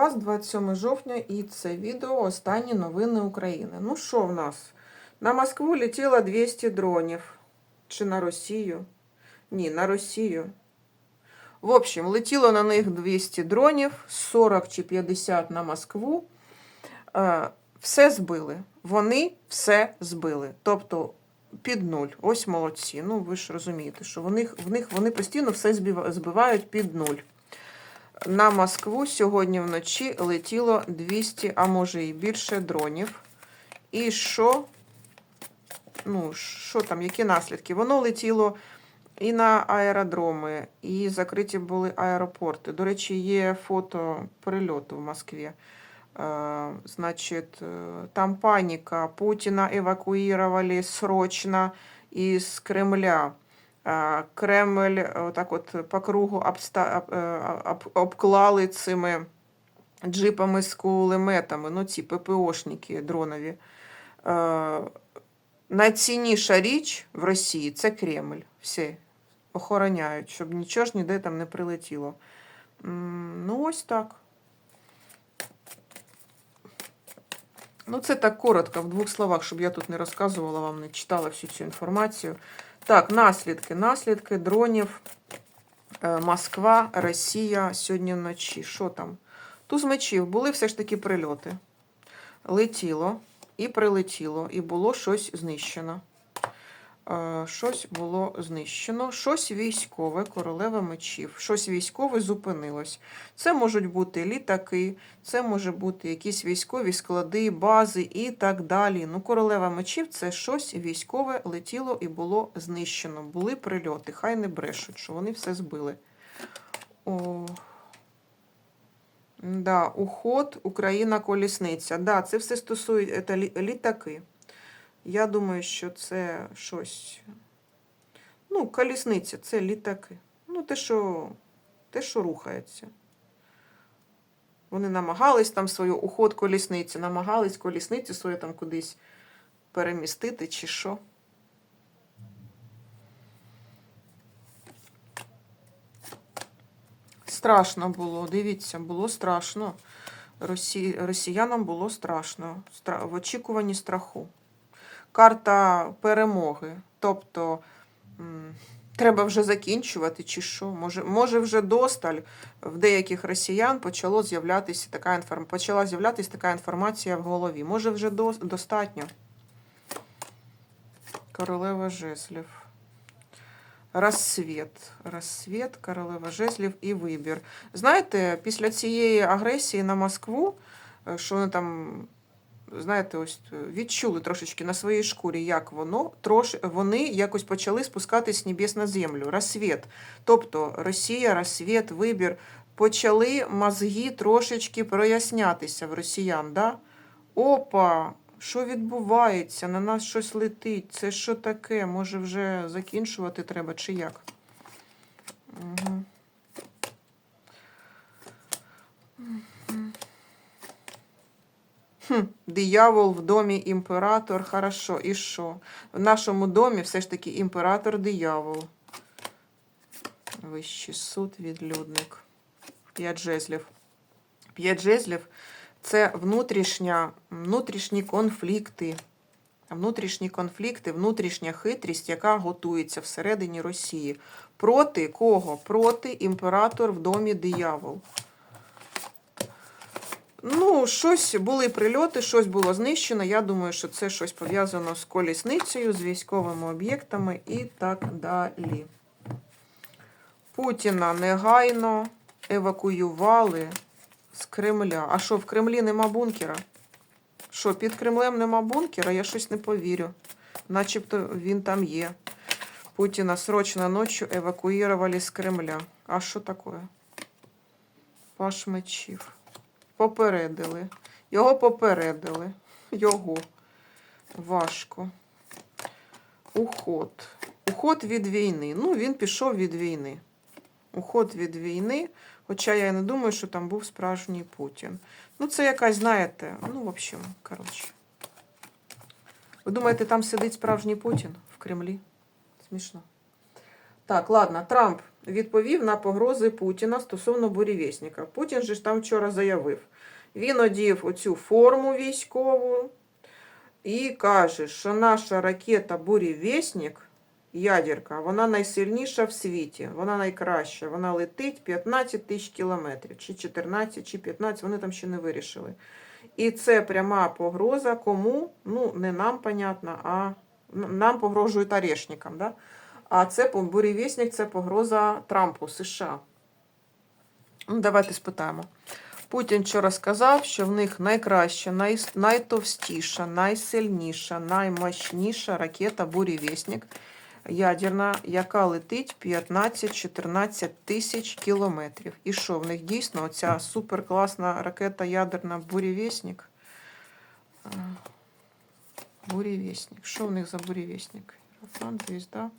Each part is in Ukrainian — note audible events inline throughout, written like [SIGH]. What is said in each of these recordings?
вас 27 жовтня і це відео останні новини України. Ну що в нас? На Москву летіло 200 дронів. Чи на Росію? Ні, на Росію. В общем, летіло на них 200 дронів, 40 чи 50 на Москву. Е, Все збили. Вони все збили. Тобто під нуль. Ось молодці. Ну, ви ж розумієте, що в них, в них вони постійно все збивають під нуль. На Москву сьогодні вночі летіло 200, а може і більше дронів. І що? Ну, що там, які наслідки? Воно летіло і на аеродроми, і закриті були аеропорти. До речі, є фото прильоту в Москві. Е, Значить, е, там паніка. Путіна евакуювали срочно із Кремля. Кремль е, так от по кругу обста... об- е, обклали цими джипами з кулеметами, ну ці ППОшники дронові. Е, Найцінніша річ в Росії це Кремль. Всі охороняють, щоб нічого ж ніде там не прилетіло. Ну, ось так. Ну, це так коротко, в двох словах, щоб я тут не розказувала вам, не читала всю цю інформацію. Так, наслідки. Наслідки дронів. Е, Москва, Росія сьогодні вночі. Що там? Туз мечів. Були все ж таки прильоти. Летіло і прилетіло, і було щось знищено. Е, Щось було знищено, щось військове, королева мечів, щось військове зупинилось. Це можуть бути літаки, це може бути якісь військові склади, бази і так далі. Ну, королева мечів це щось військове летіло і було знищено. Були прильоти, хай не брешуть, що вони все збили. О, да, уход, Україна колісниця. Да, це все стосується літаки. Я думаю, що це щось. Ну, колісниця це літаки. Ну, те, що, те, що рухається. Вони намагались там свою уход колісниці, намагались колісницю свою там кудись перемістити чи що. Страшно було, дивіться, було страшно. Росі... Росіянам було страшно. Стра... В очікуванні страху. Карта перемоги. Тобто треба вже закінчувати, чи що? Може, може вже досталь в деяких росіян почало з'являтися така інформ... почала з'являтися така інформація в голові. Може, вже до... достатньо. Королева жезлів. Розсвіт. Розсвіт, королева жезлів і вибір. Знаєте, після цієї агресії на Москву, е, що вони там, знаєте, ось е, відчули трошечки на своїй шкурі, як воно, трош... вони якось почали спускатись з небес на землю. Розсвіт. Тобто Росія, розсвіт, вибір. Почали мозги трошечки прояснятися в росіян. Да? Опа, що відбувається? На нас щось летить. Це що таке? Може вже закінчувати треба чи як? Угу. Хм, диявол в домі імператор. Хорошо, і що? В нашому домі все ж таки імператор диявол. Вищий суд, відлюдник. П'ять жезлів. П'ять жезлів це внутрішня, внутрішні конфлікти. Внутрішні конфлікти, внутрішня хитрість, яка готується всередині Росії. Проти кого? Проти імператор в домі диявол. Ну, щось були прильоти, щось було знищено. Я думаю, що це щось пов'язано з колісницею, з військовими об'єктами і так далі. Путіна негайно евакуювали з Кремля. А що, в Кремлі нема бункера? Що, під Кремлем нема бункера? Я щось не повірю. Начебто він там є. Путіна срочно ночью евакуювали з Кремля. А що таке? Паш мечів. Попередили. Його попередили. Його. Важко. Уход. Уход від війни. Ну, він пішов від війни. Уход від війни. Хоча я не думаю, що там був справжній Путін. Ну, це якась, знаєте, ну, в общем, коротше. Ви думаєте, там сидить справжній Путін в Кремлі? Смішно. Так, ладно, Трамп відповів на погрози Путіна стосовно бурєвєсника. Путін же ж там вчора заявив. Він одів оцю форму військову і каже, що наша ракета бурєвєснік, ядерка, вона найсильніша в світі, вона найкраща. Вона летить 15 тисяч кілометрів, чи 14, чи 15, вони там ще не вирішили. І це пряма погроза кому? Ну, не нам, понятно, а нам погрожують орешникам, да? А це по- це погроза Трампу, США. Ну, давайте спитаємо. Путін вчора сказав, що в них найкраща, най, найтовстіша, найсильніша, наймощніша ракета бурєвєснік ядерна, яка летить 15-14 тисяч кілометрів. І що, в них дійсно оця суперкласна ракета ядерна бурєвєснік? А, Що в них за бурєвєснік? Аероплан, звізда,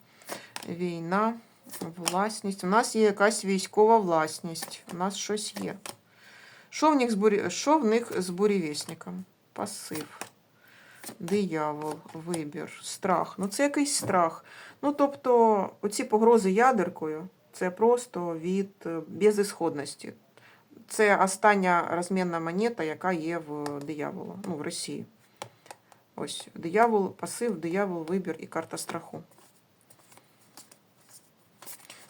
війна, власність. У нас є якась військова власність. У нас щось є. Що в них з, бурі... що в них з бурєвєсніком? Пасив. Диявол, вибір, страх. Ну, це якийсь страх. Ну, тобто, оці погрози ядеркою це просто від е, безісходності. Це остання розмінна монета, яка є в дияволу, ну, в Росії. Ось диявол, пасив, диявол, вибір і карта страху.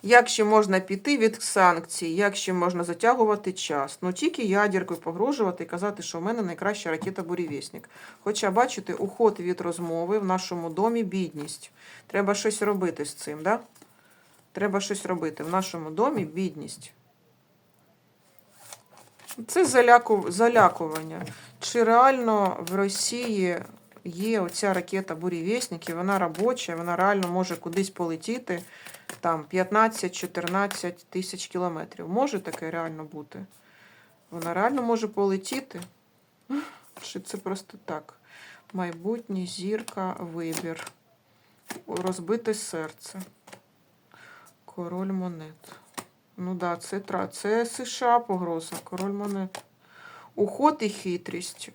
Як ще можна піти від санкцій, як ще можна затягувати час? Ну тільки ядеркою погрожувати і казати, що в мене найкраща ракета бурєвєснік. Хоча, бачите, уход від розмови в нашому домі бідність. Треба щось робити з цим, да? Треба щось робити. В нашому домі бідність. Це заляку... залякування. Чи реально в Росії є оця ракета бурєвєснік, і вона робоча, вона реально може кудись полетіти там 15-14 тисяч кілометрів. Може таке реально бути? Вона реально може полетіти? [LAUGHS] Чи це просто так? Майбутнє, зірка, вибір. Розбите серце. Король монет. Ну да, це, це США погроза. Король монет. Уход і хитрість,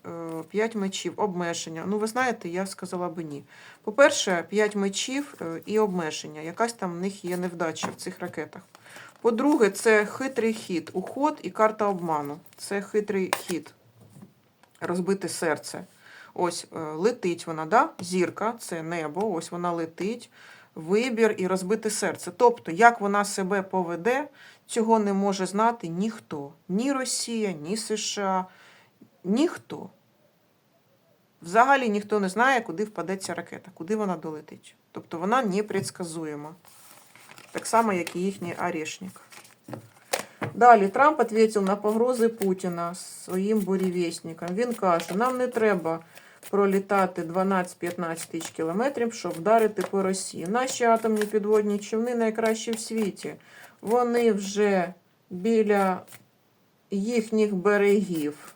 5 мечів, обмеження. Ну, ви знаєте, я сказала би ні. По-перше, 5 мечів е, і обмеження. Якась там в них є невдача в цих ракетах. По-друге, це хитрий хід, уход і карта обману. Це хитрий хід. Розбите серце. Ось е, летить вона, да? зірка, це небо, ось вона летить, вибір і розбите серце. Тобто, як вона себе поведе, цього не може знати ніхто. Ні Росія, ні США, ніхто. Взагалі ніхто не знає, куди впаде ця ракета, куди вона долетить. Тобто вона непредсказуема. Так само, як і їхній орешник. Далі Трамп відповів на погрози Путіна своїм бурєвєснікам. Він каже, нам не треба пролітати 12-15 тисяч кілометрів, щоб вдарити по Росії. Наші атомні підводні човни найкращі в світі. Вони вже біля їхніх берегів.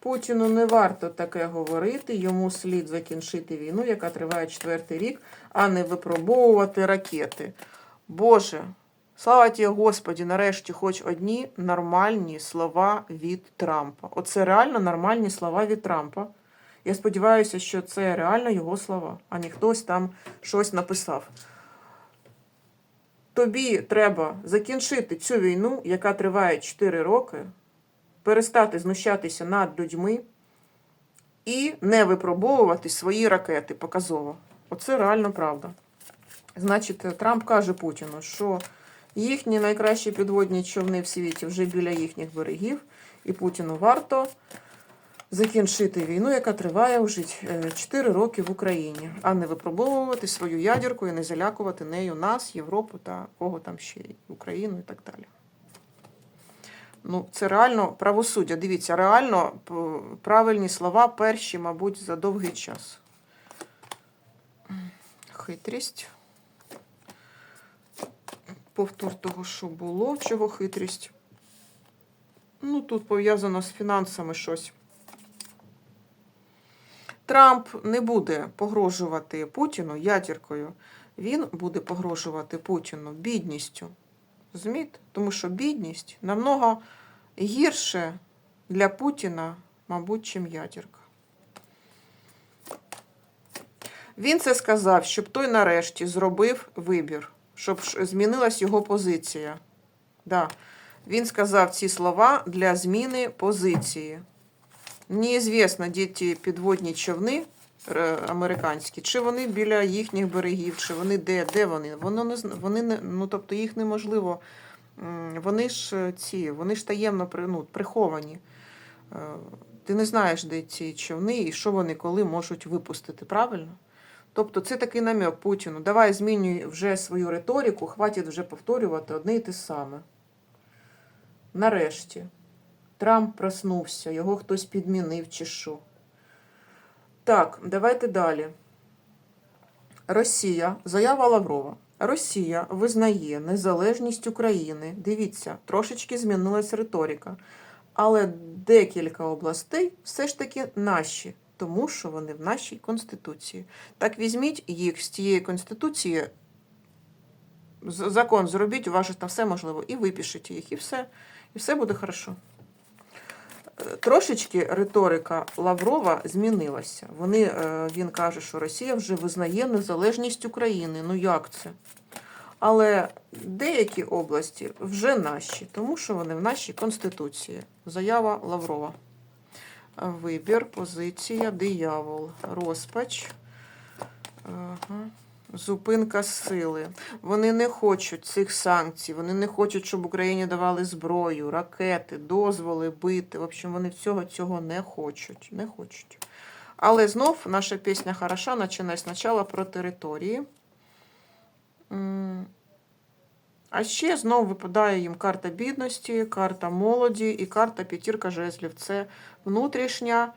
Путіну не варто таке говорити, йому слід закінчити війну, яка триває четвертий рік, а не випробовувати ракети. Боже, слава ті Господі, нарешті, хоч одні нормальні слова від Трампа. Оце реально нормальні слова від Трампа. Я сподіваюся, що це реально його слова, а не хтось там щось написав. Тобі треба закінчити цю війну, яка триває 4 роки, перестати знущатися над людьми і не випробовувати свої ракети показово. Оце реально правда. Значить, Трамп каже Путіну, що їхні найкращі підводні човни в світі вже біля їхніх берегів, і Путіну варто закінчити війну, яка триває вже 4 роки в Україні, а не випробовувати свою ядерку і не залякувати нею нас, Європу та кого там ще, Україну і так далі. Ну, це реально правосуддя. Дивіться, реально правильні слова перші, мабуть, за довгий час. Хитрість. Повтор того, що було. Чого хитрість? Ну, тут пов'язано з фінансами щось. Трамп не буде погрожувати Путіну ядеркою. Він буде погрожувати Путіну бідністю. Розумієте? Тому що бідність намного гірше для Путіна, мабуть, чим ядерка. Він це сказав, щоб той нарешті зробив вибір, щоб змінилась його позиція. Да. Він сказав ці слова для зміни позиції. Неізвісно, де ті підводні човни е, американські, чи вони біля їхніх берегів, чи вони де, де вони. Воно не вони не, ну тобто їх неможливо. Вони ж е, ці, вони ж таємно ну, приховані. Е, Ти не знаєш, де ці човни і що вони коли можуть випустити, правильно? Тобто це такий намек Путіну. Давай змінюй вже свою риторику, хватить вже повторювати одне і те саме. Нарешті. Трамп проснувся, його хтось підмінив чи що. Так, давайте далі. Росія, заява Лаврова. Росія визнає незалежність України. Дивіться, трошечки змінилась риторика. Але декілька областей все ж таки наші, тому що вони в нашій Конституції. Так візьміть їх з тієї Конституції, закон зробіть, у вас там все можливо, і випишіть їх, і все, і все буде хорошо. Трошечки риторика Лаврова змінилася. Вони, е, він каже, що Росія вже визнає незалежність України. Ну як це? Але деякі області вже наші, тому що вони в нашій Конституції. Заява Лаврова. Вибір, позиція, диявол, розпач. Ага. Зупинка сили. Вони не хочуть цих санкцій, вони не хочуть, щоб Україні давали зброю, ракети, дозволи бити. В общем, вони всього цього не хочуть. Не хочуть. Але знов наша пісня хороша, починає спочатку про території. А ще знову випадає їм карта бідності, карта молоді і карта п'ятірка жезлів. Це внутрішня,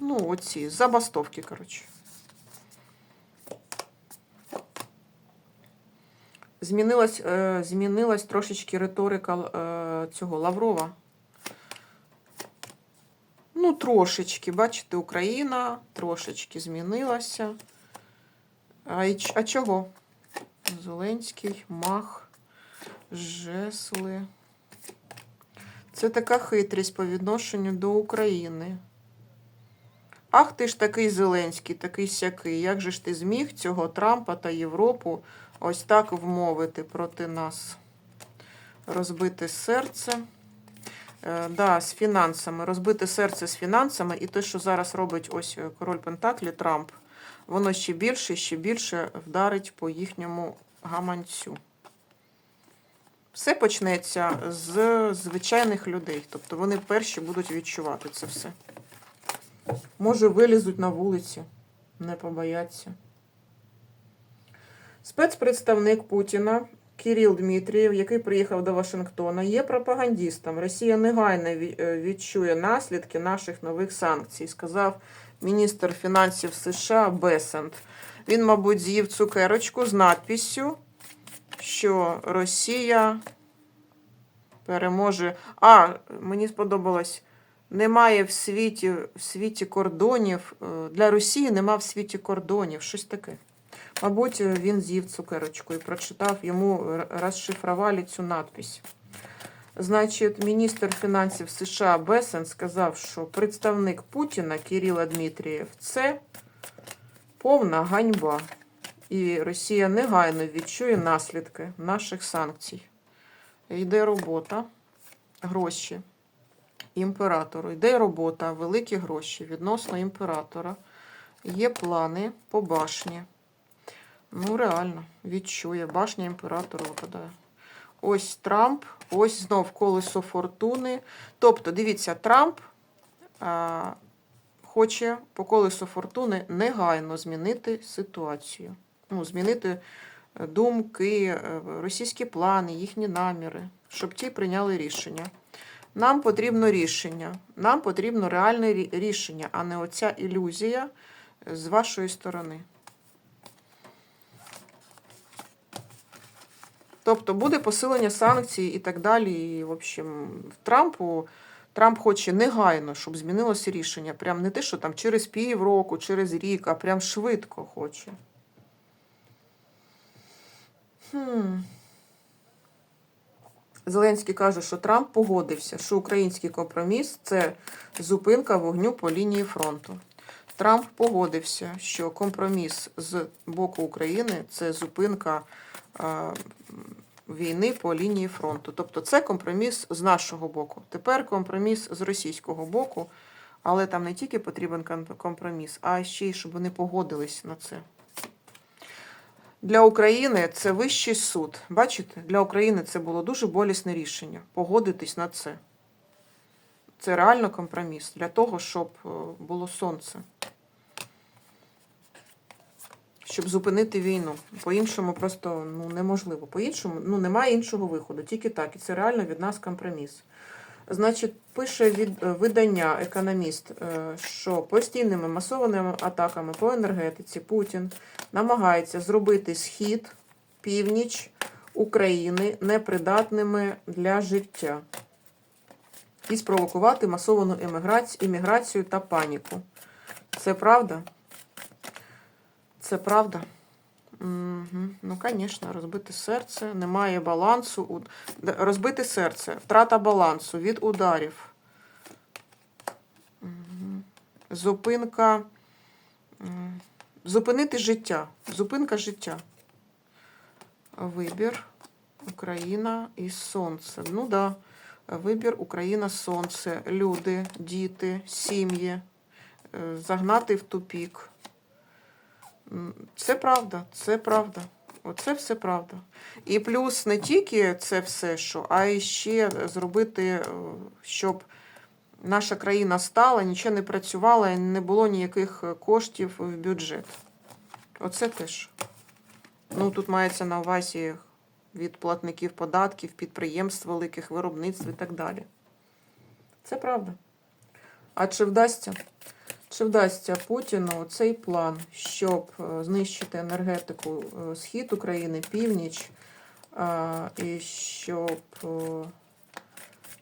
ну, оці забастовки, коротше. Змінилась, е, змінилась трошечки риторика е, цього Лаврова. Ну, трошечки, бачите, Україна трошечки змінилася. А, ч- а чого? Зеленський, мах, жесли. Це така хитрість по відношенню до України. Ах ти ж такий Зеленський, такий сякий. Як же ж ти зміг цього Трампа та Європу ось так вмовити проти нас? Розбити серце. Е, да, з фінансами. Розбити серце з фінансами. І те, що зараз робить ось е, король Пентаклі Трамп, воно ще більше, ще більше вдарить по їхньому гаманцю. Все почнеться з звичайних людей. Тобто вони перші будуть відчувати це все. Може, вилізуть на вулиці, не побояться. Спецпредставник Путіна Кирил Дмитрієв, який приїхав до Вашингтона, є пропагандистом. Росія негайно е, відчує наслідки наших нових санкцій, сказав міністр фінансів США Бесент. Він, мабуть, з'їв цукерочку з надписю, що Росія переможе. А, мені сподобалось. Немає в світі, в світі кордонів. е, Для Росії нема в світі кордонів. Щось таке. Мабуть, він з'їв цукерочку і прочитав, йому розшифрували цю надпись. Значить, міністр фінансів США Бесен сказав, що представник Путіна Кирила Дмитрієв це повна ганьба. І Росія негайно відчує наслідки наших санкцій. Йде робота, гроші імператору. Йде робота, великі гроші відносно імператора. Є плани по башні. Ну, реально, відчує. Башня імператора випадає. Ось Трамп, ось знов колесо фортуни. Тобто, дивіться, Трамп а, хоче по колесу фортуни негайно змінити ситуацію. Ну, змінити е, думки, е, російські плани, їхні наміри, щоб ті прийняли рішення. Нам потрібно рішення. Нам потрібно реальне рішення, а не оця ілюзія е, з вашої сторони. Тобто буде посилення санкцій і так далі. І, в общем, Трампу, Трамп хоче негайно, щоб змінилося рішення. Прям не те, що там через півроку, через рік, а прям швидко хоче. Хм. Зеленський каже, що Трамп погодився, що український компроміс це зупинка вогню по лінії фронту. Трамп погодився, що компроміс з боку України це зупинка а, війни по лінії фронту. Тобто це компроміс з нашого боку. Тепер компроміс з російського боку, але там не тільки потрібен компроміс, а ще й щоб вони погодились на це. Для України це вищий суд. Бачите, для України це було дуже болісне рішення погодитись на це. Це реально компроміс для того, щоб е, було сонце. Щоб зупинити війну. По-іншому просто ну, неможливо. По-іншому ну, немає іншого виходу. Тільки так. І це реально від нас компроміс. Значить, пише від, е, видання економіст, е, що постійними масованими атаками по енергетиці Путін намагається зробити схід, північ України непридатними для життя і спровокувати масовану імміграцію та паніку. Це правда? Це правда? Ну, звісно, розбите серце, немає балансу. Розбите серце, втрата балансу від ударів. Зупинка. Зупинити життя. Зупинка життя. Вибір. Україна і сонце. Ну да. Вибір Україна, сонце, люди, діти, сім'ї. Е, Загнати в тупік. Це правда, це правда. Оце все правда. І плюс не тільки це все, що, а й ще зробити, е, щоб наша країна стала, нічого не працювала і не було ніяких е, коштів в бюджет. Оце теж. Ну, тут мається на увазі від платників податків, підприємств, великих виробництв і так далі. Це правда. А чи вдасться? Чи вдасться Путіну цей план, щоб е, знищити енергетику е, схід України, північ, і щоб, е,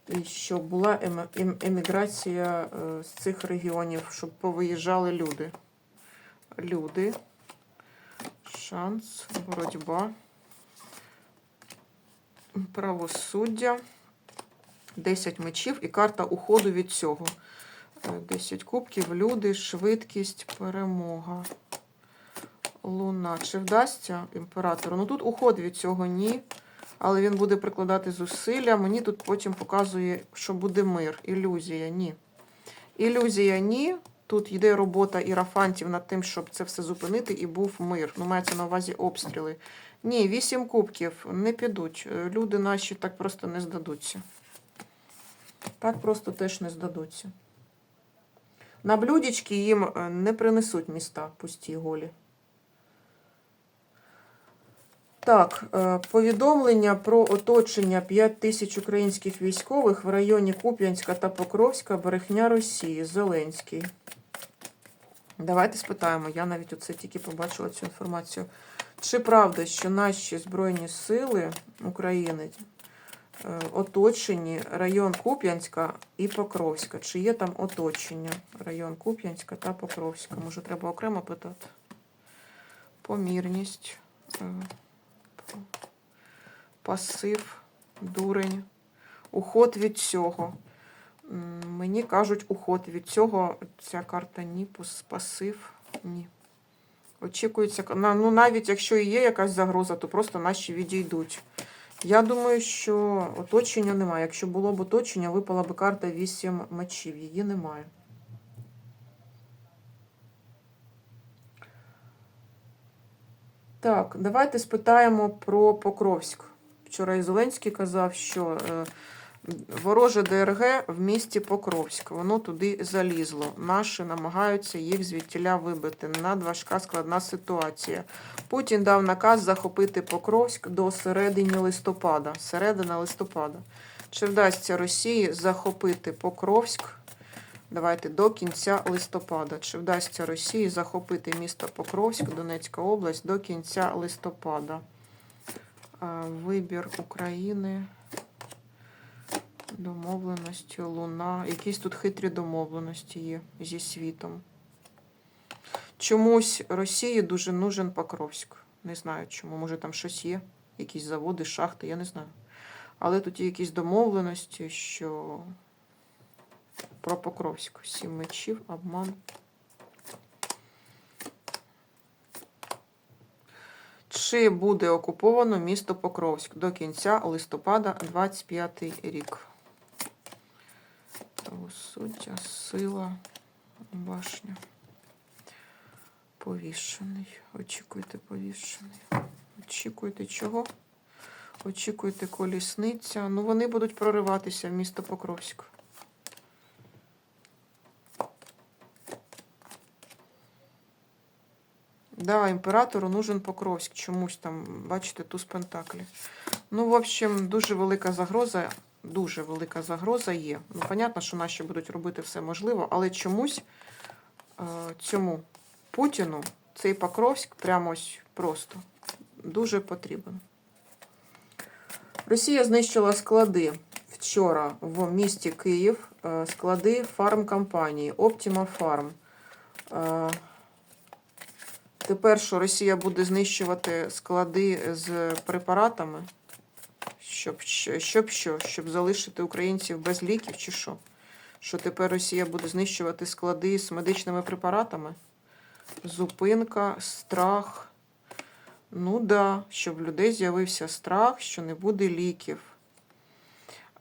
і щоб була ем- ем- еміграція з цих регіонів, щоб повиїжджали люди? Люди. Шанс, боротьба, правосуддя, 10 мечів і карта уходу від цього. Е, 10 кубків, люди, швидкість, перемога. Луна. Чи вдасться імператору? Ну тут уход від цього ні. Але він буде прикладати зусилля. Мені тут потім показує, що буде мир. Ілюзія, ні. Ілюзія ні. Тут йде робота ірафантів над тим, щоб це все зупинити, і був мир. Ну, мається на увазі обстріли. Ні, вісім кубків не підуть. Люди наші так просто не здадуться. Так просто теж не здадуться. На блюдечки їм е, не принесуть міста пусті голі. Так, е, повідомлення про оточення 5 тисяч українських військових в районі Куп'янська та Покровська брехня Росії. Зеленський. Давайте спитаємо. Я навіть оце тільки побачила цю інформацію. Чи правда, що наші Збройні сили України е, оточені район Куп'янська і Покровська? Чи є там оточення район Куп'янська та Покровська? Може, треба окремо питати? Помірність, е, пасив, дурень, уход від цього. Мені кажуть, уход від цього. Ця карта ні, пасив, ні. Очікується, ну навіть якщо і є якась загроза, то просто наші відійдуть. Я думаю, що оточення немає. Якщо було б оточення, випала б карта 8 мечів. Її немає. Так, давайте спитаємо про Покровськ. Вчора і Зеленський казав, що е, вороже ДРГ в місті Покровськ. Воно туди залізло. Наші намагаються їх звідтіля вибити. Надважка складна ситуація. Путін дав наказ захопити Покровськ до середини листопада. Середина листопада. Чи вдасться Росії захопити Покровськ? Давайте до кінця листопада. Чи вдасться Росії захопити місто Покровськ, Донецька область до кінця листопада? Вибір України. Домовленості, луна. Якісь тут хитрі домовленості є зі світом. Чомусь Росії дуже нужен Покровськ. Не знаю чому. Може там щось є, якісь заводи, шахти, я не знаю. Але тут є якісь домовленості, що про Покровськ. Сім мечів, обман. Чи буде окуповано місто Покровськ до кінця листопада 25 рік? Правосуддя, сила, башня. Повішений. Очікуйте повішений. Очікуйте чого? Очікуйте колісниця. Ну, вони будуть прориватися в місто Покровськ. Да, імператору нужен Покровськ. Чомусь там, бачите, туз Пентаклі. Ну, в общем, дуже велика загроза. Дуже велика загроза є. Ну, понятно, що наші будуть робити все можливе, але чомусь е, цьому Путіну цей Покровськ прямо ось просто дуже потрібен. Росія знищила склади вчора в місті Київ, е, склади фармкомпанії Optima Farm. Е, Тепер що Росія буде знищувати склади з препаратами, щоб, що- щоб що? Щоб залишити українців без ліків чи що? Що тепер Росія буде знищувати склади з медичними препаратами? Зупинка, страх. Ну да, щоб в людей з'явився страх, що не буде ліків.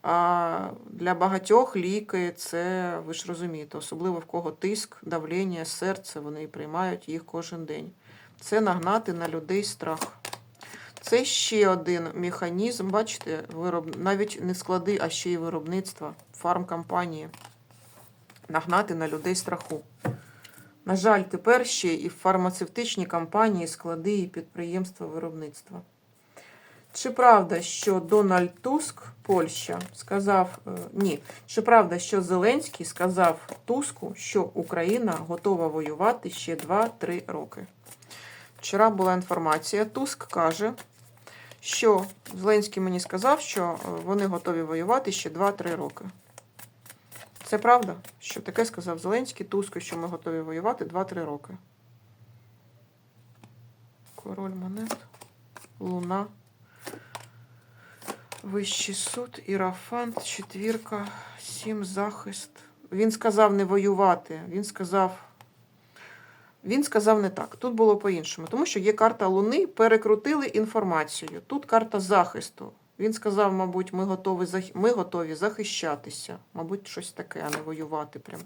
А для багатьох ліки це, ви ж розумієте, особливо в кого тиск, давлення, серце, вони приймають їх кожен день. Це нагнати на людей страх. Це ще один механізм, бачите, вироб... навіть не склади, а ще й виробництва фармкомпанії. Нагнати на людей страху. На жаль, тепер ще і фармацевтичні компанії, склади і підприємства виробництва. Чи правда, що Дональд Туск, Польща, сказав е, ні, чи правда, що Зеленський сказав Туску, що Україна готова воювати ще 2-3 роки? Вчора була інформація. Туск каже, що Зеленський мені сказав, що е, вони готові воювати ще 2-3 роки. Це правда, що таке сказав Зеленський Туску, що ми готові воювати 2-3 роки. Король монет, Луна. Вищий суд, Ірафант, четвірка, сім захист. Він сказав не воювати. Він сказав. Він сказав не так. Тут було по-іншому. Тому що є карта Луни, перекрутили інформацію. Тут карта захисту. Він сказав, мабуть, ми готові, ми готові захищатися. Мабуть, щось таке, а не воювати прям.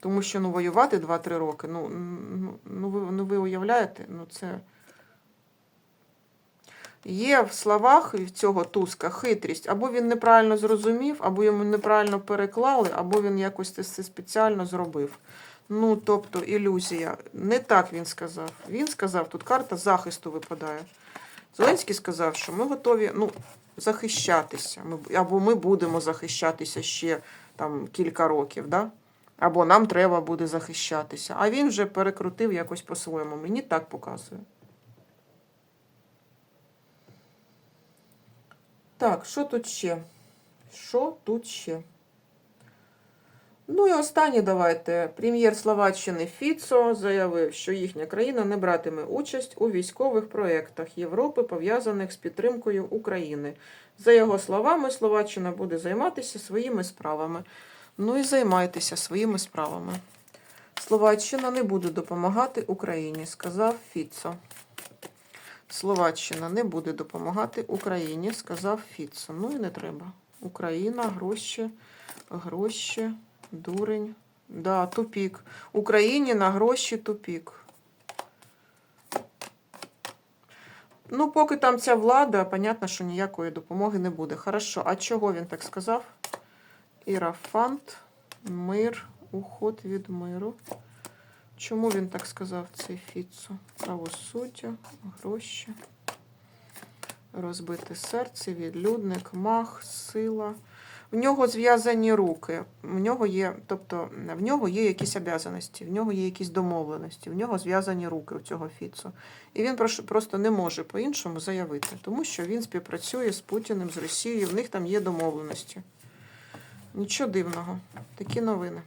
Тому що ну, воювати 2-3 роки. Ну, ну, ну, ви, ну ви уявляєте, ну це. Є в словах цього Туска хитрість, або він неправильно зрозумів, або йому неправильно переклали, або він якось це спеціально зробив. Ну, тобто, ілюзія. Не так він сказав. Він сказав, тут карта захисту випадає. Зеленський сказав, що ми готові ну, захищатися. Ми, або ми будемо захищатися ще там кілька років, да? або нам треба буде захищатися. А він вже перекрутив якось по-своєму. Мені так показує. Так, що тут ще? Що тут ще? Ну і останнє давайте. Прем'єр Словаччини Фіцо заявив, що їхня країна не братиме участь у військових проєктах Європи, пов'язаних з підтримкою України. За його словами, Словаччина буде займатися своїми справами. Ну і займайтеся своїми справами. Словаччина не буде допомагати Україні, сказав Фіцо. Словаччина не буде допомагати Україні, сказав Фіцо. Ну і не треба. Україна, гроші, гроші, дурень. Да, тупік. Україні на гроші тупік. Ну, поки там ця влада, понятно, що ніякої допомоги не буде. Хорошо, а чого він так сказав? Ірафант, мир, уход від миру. Чому він так сказав, цей Фіцо? Правосуддя, гроші, розбите серце, відлюдник, мах, сила. В нього зв'язані руки. В нього є, тобто, в нього є якісь обязаності, в нього є якісь домовленості, в нього зв'язані руки у цього Фіцо. І він просто не може по-іншому заявити, тому що він співпрацює з Путіним, з Росією, в них там є домовленості. Нічого дивного. Такі новини.